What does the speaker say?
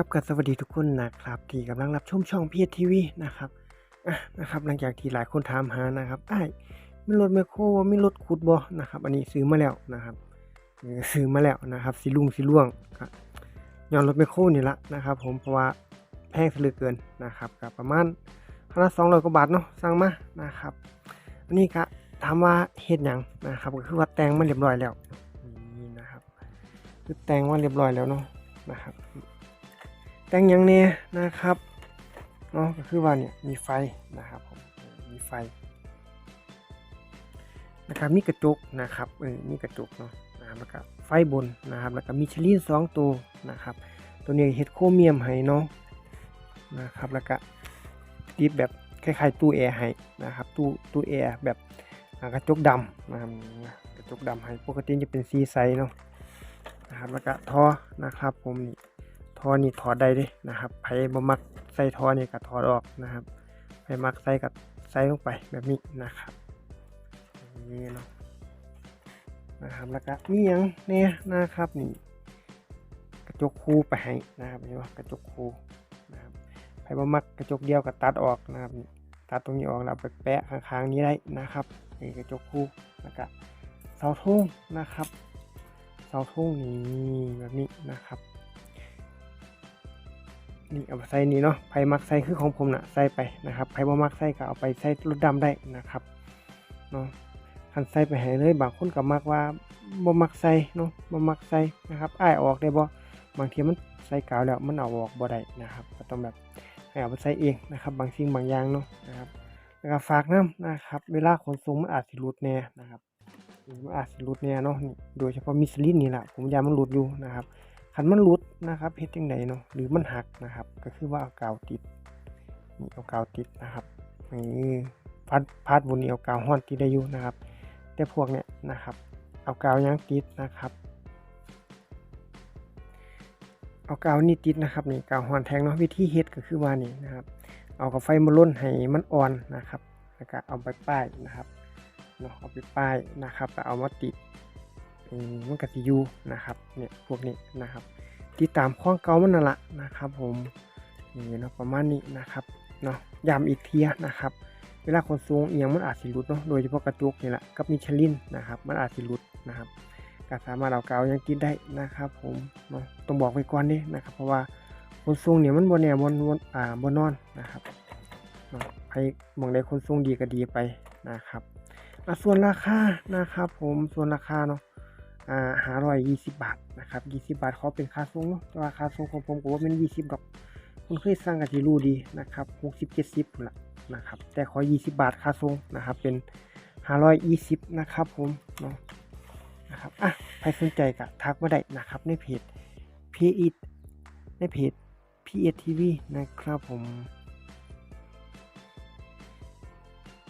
ครับกับสวัสดีทุกคนนะครับ ที่กำลังรับชมช่องพีทีวีนะครับอะนะครับหลังจากที่หลายคนถามหานะครับไอ้ายมีรถแมคโครบ่มีรถขุดบ่นะครับ อันนี้ซื้อมาแล้วนะครับซื้อมาแล้วนะครับสีลุงสีล่วงก็ย้อนรถแมคโครนี่ละนะครับ ผมเพราะว่าแพงซะเหลือเกินนะครับกับประมาณพันละสองร้อยกว่าบาทเนาะสั่งมานะครับอันนี้ก็ถามว่าเฮ็ดหยังนะครับก็คือว่าแต่งมาเรียบร้อยแล้วนี่นะครับคือแต่งมาเรียบร้อยแล้วเนาะนะครับ แต่งยังเนี่ยนะครับเนาะก็คือว่าเนี่ยมีไฟนะครับผมมีไฟนะครับมีกระจกนะครับเออมีกระจกเนาะนะครับแล้วก็ไฟบนนะครับแล้วก็มีชลีนสองตัวนะครับ ตัวนี้เฮ็ดโครเมียมให้เนาะนะครับแล้วก็ติดแบบคล้ายๆตู้แอร์ให้นะครับตู้ตู้แอร์แบบกระจกดำนะครับกระจกดำให้ปกติจะเป็นสีใสเนาะนะครับแล้วก็ท่อนะครับผมนี่ ทอนี่ถอดได้เด้นะครับไผบ่มักใส่ทอนี่ก็ถอดออกนะครับไผมักใส่ก็ใส่ลงไปแบบนี้นะครับนี่เนาะนะครับแล้วก็มีหยังเนี่ยนะครับนี่กระจกคู่ไปให้นะครับเห็นว่ากระจกคู่นะครับไผบ่มักกระจกเดียวก็ตัดออกนะครับนี่ตัดตรงนี้ออกแล้วไปแปะข้างๆนี้ได้นะครับนี่กระจกคู่แล้วก็เสาธงนะครับเสาธงนี่แบบนี้นะครับ นี่เอาไปใส่นี่เนาะไผมักใส่คือของผมนะใส่ไปนะครับไผบ่มักใส่ก็เอาไปใส่รถดำได้นะครับเนาะคันใส่ไปให้เลยบางคนก็มักว่าบ่มักใส่เนาะบ่มักใส่นะครับอ้ายออกได้บ่บางทีมันใส่กาวแล้วมันเอาออกบ่ได้นะครับ ก็ต้องแบบให้เอาไปใส่เองนะครับ บางสิ่งบางอย่างเนาะนะครับแล้วก็ฝากน้ำนะครับ เวลาขนส่งมันอาจสิหลุดแน่นะครับมันอาจสิหลุดแน่เนาะนี่โดยเฉพาะมิสลินนี่แหละผมยามันหลุดอยู่นะครับ คันมันหลุดนะครับเฮ็ดจังไดเนาะหรือมันหักนะครับ ก็คือว่าเอากาวติดนี่เอากาวติดนะครับนี่พาดพาดบนนี้เอากาวห้อนติดได้อยู่นะครับ แต่พวกเนี้ยนะครับ เอากาวยางติดนะครับเอากาวนี่ติดนะครับนี่กาวห้อนแทงเนาะวิธีเฮ็ดก็คือว่านี่นะครับ เอากับไฟมาล่นให้มันอ่อนนะครับแล้วก็เอาไปป้ายนะครับเนาะเอาไปป้ายนะครับแล้วเอามาติด มันก็สิอยู่นะครับเนี่ยพวกนี้นะครับติดตามข้องเก่ามันนั่นละนะครับผมนี่เนาะประมาณนี้นะครับเนาะย้ำอีกเทียนะครับ เวลาขนส่งเอียงมันอาจสิหลุดเนาะโดยเฉพาะกระจกนี่แหละกับมิชลินนะครับ มันอาจสิหลุดนะครับก็สามารถเอาเกายังติดได้นะครับ ผมเนาะต้องบอกไว้ก่อนเด้นะครับ เพราะว่าขนส่งเนี่ยมันบนแน่บนบนอ่าบนนอนนะครับเนาะให้มองได้ขนส่งดีก็ดีไปนะครับส่วนราคานะครับ ผมส่วนราคาเนาะ หาร้อยยี่สิบบาทนะครับยี่สิบาทเขาเป็นค่าส่งเนาะแต่ว่าค่าส่งของผมก็ว่าเป็นยี่สิบดอกคุณเคยสั่งกับที่รู้ดีนะครับหกสิบเจ็ดสิบละนะครับแต่ขอยี่สิบบาทค่าส่งนะครับเป็นห้าร้อยยี่สิบนะครับผมเนาะนะครับอะใครสนใจก็ทักมาได้นะครับในเพจพีอีในเพจพีเอทีวีนะครับผม